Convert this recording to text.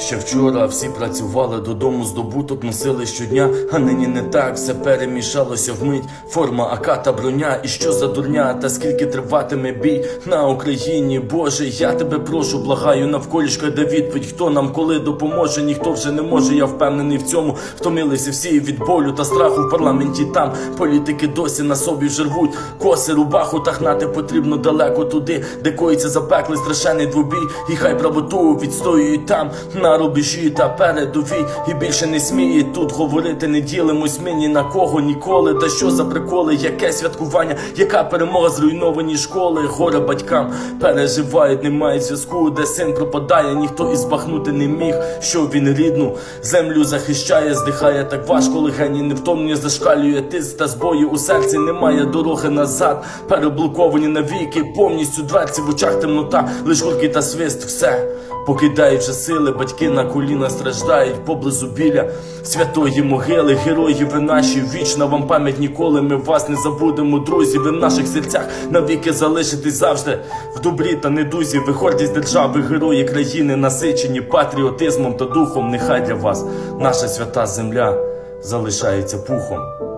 Ще вчора всі працювали додому, здобуток носили щодня, а нині не так, все перемішалося вмить. Форма, ака та броня, і що за дурня, та скільки триватиме бій на Україні, Боже, я тебе прошу, благаю, навколішка де відповідь, хто нам коли допоможе, ніхто вже не може, я впевнений в цьому. Втомилися всі від болю та страху в парламенті там. Політики досі на собі вже рвуть коси, рубаху та гнати потрібно далеко туди, де коїться запеклий страшенний двобій, і хай правоту відстоюють там на рубежі та передовій. І більше не сміють тут говорити, не ділимось ми ні на кого ніколи. Та що за приколи, яке святкування, яка перемога зруйновані школи, горе батькам переживають, немає зв'язку, де син пропадає, ніхто і збахнути не міг, що він рідну землю захищає, здихає так важко, легені невтомні зашкалює тиск та збої у серці, немає дороги назад, переблоковані навіки, повністю дверці в очах темнота, лиш гурки та свист, все. Покидаючи сили, батьки на коліна страждають поблизу біля святої могили. Герої ви наші, вічна вам пам'ять ніколи. Ми вас не забудемо, друзі. Ви в наших серцях навіки залишитесь завжди в добрі та недузі. Ви гордість держави, герої країни, насичені патріотизмом та духом. Нехай для вас наша свята земля залишається пухом.